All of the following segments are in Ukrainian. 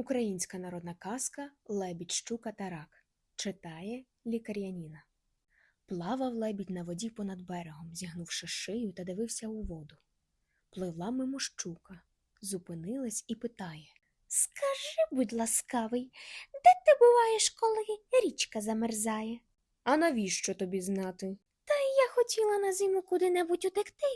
Українська народна казка Лебідь, щука та рак. Читає лікар'яніна. Плавав лебідь на воді понад берегом, зігнувши шию та дивився у воду. Пливла мимо щука, зупинилась і питає Скажи, будь ласкавий, де ти буваєш, коли річка замерзає? А навіщо тобі знати? Та я хотіла на зиму куди-небудь утекти,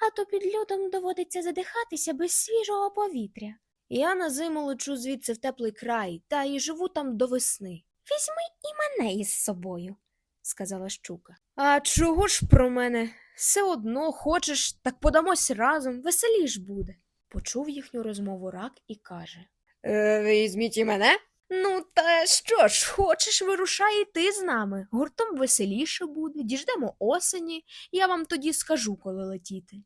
а то під льодом доводиться задихатися без свіжого повітря. Я на зиму лечу звідси в теплий край, та й живу там до весни. Візьми і мене із собою, сказала щука. А чого ж про мене? Все одно хочеш, так подамось разом, веселіш буде. Почув їхню розмову рак і каже е, Візьміть і мене? Ну, та що ж, хочеш, вирушай і ти з нами. Гуртом веселіше буде, діждемо осені, я вам тоді скажу, коли летіти.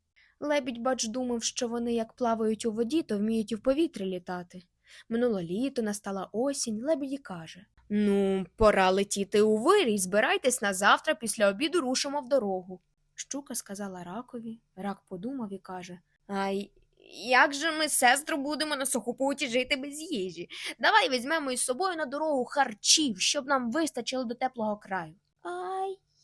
Лебідь, бач, думав, що вони, як плавають у воді, то вміють і в повітрі літати. Минуло літо, настала осінь, лебідь і каже Ну, пора летіти у вирій, збирайтесь на завтра, після обіду рушимо в дорогу. Щука сказала ракові, рак подумав і каже А як же ми, сестру, будемо на сухопуті жити без їжі? Давай візьмемо із собою на дорогу харчів, щоб нам вистачило до теплого краю. А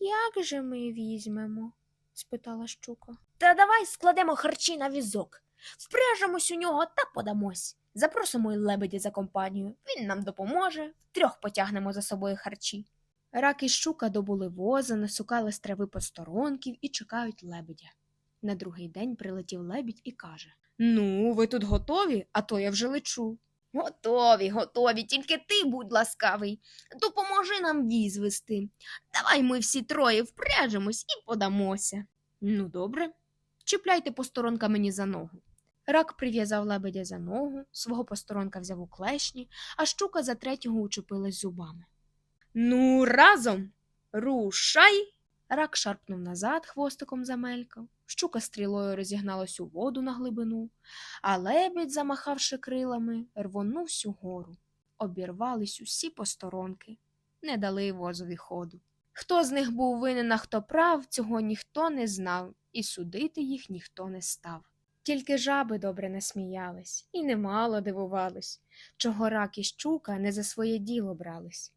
як же ми візьмемо? Спитала щука. Та давай складемо харчі на візок, впряжемось у нього та подамось. Запросимо й лебедя за компанію. Він нам допоможе, втрьох потягнемо за собою харчі. Рак і щука добули воза, насукали з трави посторонків і чекають лебедя. На другий день прилетів лебідь і каже Ну, ви тут готові, а то я вже лечу. Готові, готові, тільки ти, будь ласкавий, допоможи нам віз вести. Давай ми всі троє впряжемось і подамося. Ну, добре. Чіпляйте посторонка мені за ногу. Рак прив'язав лебедя за ногу, свого посторонка взяв у клешні, а щука за третього учепилась зубами. Ну, разом. Рушай. Рак шарпнув назад, хвостиком замелькав. Щука стрілою розігналась у воду на глибину, а лебідь, замахавши крилами, рвонувсь угору. Обірвались усі посторонки, не дали возові ходу. Хто з них був винен, а хто прав, цього ніхто не знав, і судити їх ніхто не став. Тільки жаби добре насміялись і немало дивувались, чого рак і щука не за своє діло брались.